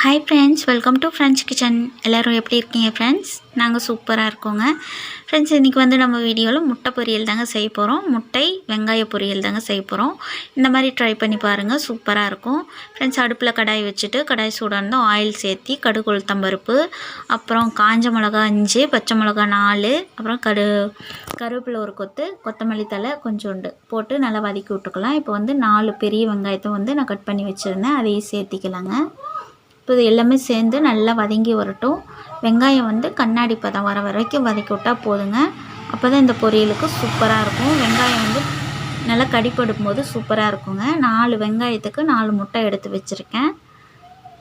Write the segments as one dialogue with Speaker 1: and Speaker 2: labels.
Speaker 1: Hi friends welcome to friends kitchen எல்லோரும் எப்படி இருக்கீங்க ஃப்ரெண்ட்ஸ் நாங்கள் சூப்பராக இருக்கோங்க. ஃப்ரெண்ட்ஸ் இன்றைக்கி வந்து நம்ம வீடியோவில் முட்டை பொரியல் தாங்க செய்ய போகிறோம் முட்டை வெங்காய பொரியல் தாங்க செய்ய போகிறோம் இந்த மாதிரி ட்ரை பண்ணி பாருங்கள் சூப்பராக இருக்கும். ஃப்ரெண்ட்ஸ் அடுப்பில் கடாய் வச்சுட்டு கடாய் சூடாக ஆயில் சேர்த்தி கடுகு உளுத்தம்பருப்பு அப்புறம் காஞ்ச மிளகா அஞ்சு பச்சை மிளகா நாலு அப்புறம் கடு கருவேப்பிலை ஒரு கொத்து கொத்தமல்லி தலை கொஞ்சோண்டு போட்டு நல்லா வதக்கி விட்டுக்கலாம். இப்போ வந்து நாலு பெரிய வெங்காயத்தை வந்து நான் கட் பண்ணி வச்சுருந்தேன். அதையும் சேர்த்திக்கலாங்க. இப்போ இது எல்லாமே சேர்ந்து நல்லா வதங்கி வரட்டும். வெங்காயம் வந்து கண்ணாடி பதம் வர வரைக்கும் வதக்கி விட்டால் போதுங்க. அப்போ தான் இந்த பொரியலுக்கு சூப்பராக இருக்கும். வெங்காயம் வந்து நல்லா கடிப்படும் போது சூப்பராக இருக்குங்க. நாலு வெங்காயத்துக்கு நாலு முட்டை எடுத்து வச்சுருக்கேன்.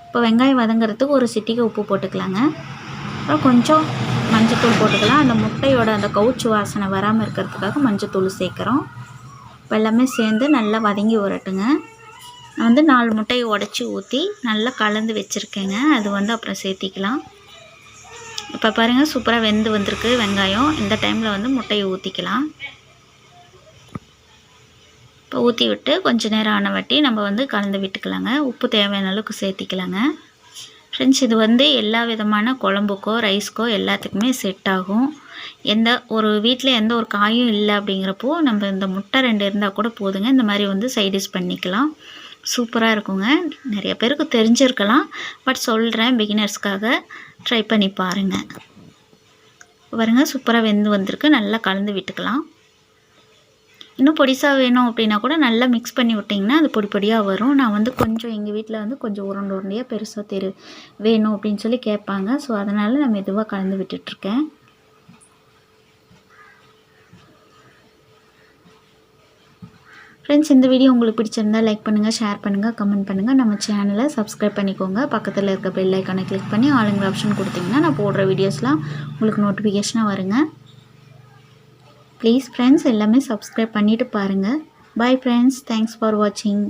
Speaker 1: இப்போ வெங்காயம் வதங்கிறதுக்கு ஒரு சிட்டிக்கு உப்பு போட்டுக்கலாங்க. அப்புறம் கொஞ்சம் மஞ்சத்தூள் போட்டுக்கலாம். அந்த முட்டையோட அந்த கவுச்சு வாசனை வராமல் இருக்கிறதுக்காக மஞ்சத்தூள் சேர்க்குறோம். இப்போ எல்லாமே சேர்ந்து நல்லா வதங்கி வரட்டுங்க. நான் வந்து நாலு முட்டையை உடச்சி ஊற்றி நல்லா கலந்து வச்சுருக்கேங்க. அது வந்து அப்புறம் சேர்த்திக்கலாம். இப்போ பாருங்கள் சூப்பராக வெந்து வந்திருக்கு வெங்காயம். இந்த டைமில் வந்து முட்டையை ஊற்றிக்கலாம் இப்போ ஊற்றி விட்டு கொஞ்சம் நேரம் ஆன வட்டி நம்ம வந்து கலந்து விட்டுக்கலாங்க. உப்பு தேவையான அளவுக்கு சேர்த்திக்கலாங்க. ஃப்ரெண்ட்ஸ் இது வந்து எல்லா விதமான குழம்புக்கோ ரைஸ்க்கோ எல்லாத்துக்குமே செட் ஆகும். எந்த ஒரு வீட்டில் எந்த ஒரு காயும் இல்லை அப்படிங்கிறப்போ நம்ம இந்த முட்டை ரெண்டு இருந்தால் கூட போதுங்க. இந்த மாதிரி வந்து சைடிஷ் பண்ணிக்கலாம். சூப்பராக இருக்குங்க. நிறைய பேருக்கு தெரிஞ்சிருக்கலாம். பட் சொல்கிறேன் பிகினர்ஸ்க்காக ட்ரை பண்ணி பாருங்கள் பாருங்கள் சூப்பராக வெந்து வந்திருக்கு. நல்லா கலந்து விட்டுக்கலாம். இன்னும் பொடிசாக வேணும் அப்படின்னா கூட நல்லா மிக்ஸ் பண்ணி விட்டிங்கன்னா அது பொடி பொடியாக வரும். நான் வந்து கொஞ்சம் எங்கள் வீட்டில் வந்து கொஞ்சம் உருண்டை உருண்டையாக பெருசாக தெரு வேணும் அப்படின்னு சொல்லி கேட்பாங்க. ஸோ அதனால் நான் மெதுவாக கலந்து விட்டுட்ருக்கேன் ஃப்ரெண்ட்ஸ் இந்த வீடியோ உங்களுக்கு பிடிச்சிருந்தா லைக் பண்ணுங்கள் ஷேர் பண்ணுங்கள் கமெண்ட் பண்ணுங்கள் நம்ம சேனலை சப்ஸ்கிரைப் பண்ணிக்கோங்க. பக்கத்தில் இருக்க பெல் ஐக்கானை கிளிக் பண்ணி ஆளுங்கிற ஆப்ஷன் கொடுத்தீங்கன்னா நான் போடுற வீடியோஸ்லாம் உங்களுக்கு நோட்டிஃபிகேஷனாக வருங்க. ப்ளீஸ் ஃப்ரெண்ட்ஸ் எல்லாமே சப்ஸ்கிரைப் பண்ணிவிட்டு பாருங்கள் பாய் ஃப்ரெண்ட்ஸ் தேங்க்ஸ் ஃபார் வாட்சிங்